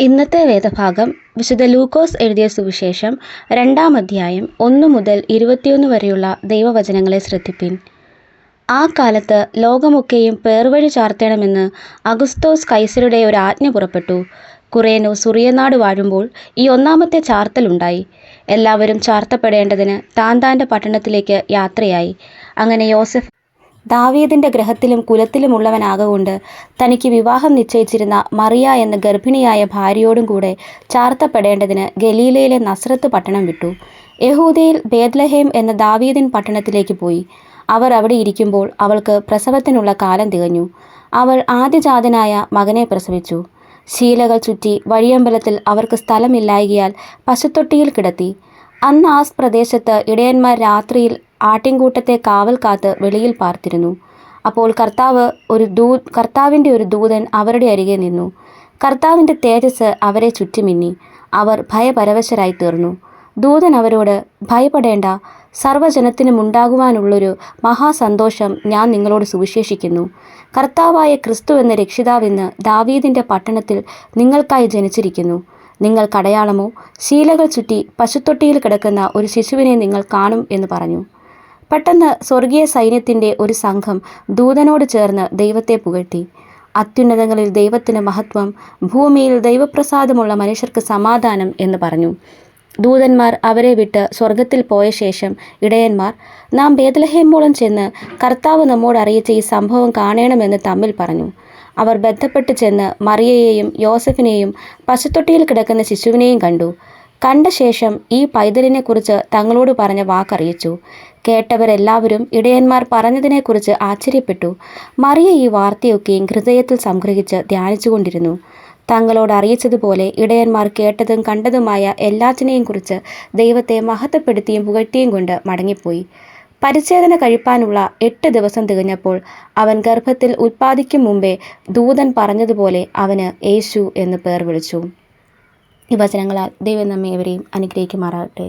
ഇന്നത്തെ വേദഭാഗം വിശുദ്ധ ലൂക്കോസ് എഴുതിയ സുവിശേഷം രണ്ടാം അധ്യായം ഒന്ന് മുതൽ ഇരുപത്തിയൊന്ന് വരെയുള്ള ദൈവവചനങ്ങളെ ശ്രദ്ധിപ്പിൻ. ആ കാലത്ത് ലോകമൊക്കെയും പേർവഴി ചാർത്തണമെന്ന് അഗുസ്തോസ് കൈസരുടെ ഒരു ആജ്ഞ പുറപ്പെട്ടു. കുറേനോ സുറിയനാട് വാഴുമ്പോൾ ഈ ഒന്നാമത്തെ ചാർത്തലുണ്ടായി എല്ലാവരും ചാർത്തപ്പെടേണ്ടതിന് താൻ താന്റെ പട്ടണത്തിലേക്ക് യാത്രയായി. അങ്ങനെ യോസഫ് ദാവീദിന്റെ ഗ്രഹത്തിലും കുലത്തിലുമുള്ളവനാകൊണ്ട് തനിക്ക് വിവാഹം നിശ്ചയിച്ചിരുന്ന മറിയ എന്ന ഗർഭിണിയായ ഭാര്യയോടും കൂടെ ചാർത്തപ്പെടേണ്ടതിന് ഗലീലയിലെ നസ്രത്ത് പട്ടണം വിട്ടു. യഹൂദയിൽ ബേദ്ലഹേം എന്ന ദാവീദിൻ പട്ടണത്തിലേക്ക് പോയി. അവർ അവിടെ ഇരിക്കുമ്പോൾ അവൾക്ക് പ്രസവത്തിനുള്ള കാലം തികഞ്ഞു. അവൾ ആദ്യജാതനായ മകനെ പ്രസവിച്ചു. ശീലകൾ ചുറ്റി വഴിയമ്പലത്തിൽ അവർക്ക് സ്ഥലമില്ലായകിയാൽ പശുത്തൊട്ടിയിൽ കിടത്തി. അന്ന് ആ പ്രദേശത്ത് ഇടയന്മാർ രാത്രിയിൽ ആട്ടിൻകൂട്ടത്തെ കാവൽ കാത്ത് വെളിയിൽ പാർത്തിരുന്നു. അപ്പോൾ കർത്താവ് ഒരു ദൂ കർത്താവിന്റെ ഒരു ദൂതൻ അവരുടെ അരികെ നിന്നു. കർത്താവിന്റെ തേജസ് അവരെ ചുറ്റുമിന്നി. അവർ ഭയപരവശരായി തീർന്നു. ദൂതൻ അവരോട് ഭയപ്പെടേണ്ട. സർവജനത്തിനും ഉണ്ടാകുവാനുള്ളൊരു മഹാസന്തോഷം ഞാൻ നിങ്ങളോട് സുവിശേഷിക്കുന്നു. കർത്താവായ ക്രിസ്തു എന്ന രക്ഷിതാവിന്ന് ദാവീദിന്റെ പട്ടണത്തിൽ നിങ്ങൾക്കായി ജനിച്ചിരിക്കുന്നു. നിങ്ങൾ കടയാളമോ? ശീലകൾ ചുറ്റി പശുത്തൊട്ടിയിൽ കിടക്കുന്ന ഒരു ശിശുവിനെ നിങ്ങൾ കാണും എന്ന് പറഞ്ഞു. പെട്ടെന്ന് സ്വർഗീയ സൈന്യത്തിന്റെ ഒരു സംഘം ദൂതനോട് ചേർന്ന് ദൈവത്തെ പുകഴ്ത്തി. അത്യുന്നതങ്ങളിൽ ദൈവത്തിന് മഹത്വം ഭൂമിയിൽ ദൈവപ്രസാദമുള്ള മനുഷ്യർക്ക് സമാധാനം എന്ന് പറഞ്ഞു. ദൂതന്മാർ അവരെ വിട്ട് സ്വർഗത്തിൽ പോയ ശേഷം ഇടയന്മാർ നാം ബേദലഹേമോളം ചെന്ന് കർത്താവ് നമ്മോട് അറിയിച്ച ഈ സംഭവം കാണണമെന്ന് തമ്മിൽ പറഞ്ഞു. അവർ ബന്ധപ്പെട്ട് ചെന്ന് മറിയയെയും യോസഫിനെയും പശുത്തൊട്ടിയിൽ കിടക്കുന്ന ശിശുവിനെയും കണ്ടു. കണ്ട ശേഷം ഈ പൈതലിനെക്കുറിച്ച് തങ്ങളോട് പറഞ്ഞ വാക്കറിയിച്ചു. കേട്ടവരെല്ലാവരും ഇടയന്മാർ പറഞ്ഞതിനെക്കുറിച്ച് ആശ്ചര്യപ്പെട്ടു. മറിയ ഈ വാർത്തയൊക്കെയും ഹൃദയത്തിൽ സംഗ്രഹിച്ച് ധ്യാനിച്ചുകൊണ്ടിരുന്നു. തങ്ങളോട് അറിയിച്ചതുപോലെ ഇടയന്മാർ കേട്ടതും കണ്ടതുമായ എല്ലാറ്റിനെയും കുറിച്ച് ദൈവത്തെ മഹത്വപ്പെടുത്തിയും പുകഴ്ത്തിയും കൊണ്ട് മടങ്ങിപ്പോയി. പരിച്ഛേദന കഴിപ്പാനുള്ള എട്ട് ദിവസം തികഞ്ഞപ്പോൾ അവൻ ഗർഭത്തിൽ ഉൽപ്പാദിക്കും മുമ്പേ ദൂതൻ പറഞ്ഞതുപോലെ അവന് യേശു എന്ന് പേർ വിളിച്ചു. ഈ വചനങ്ങളാൽ ദൈവം നമ്മെ ഇവരെയും അനുഗ്രഹിക്കുമാറാകട്ടെ.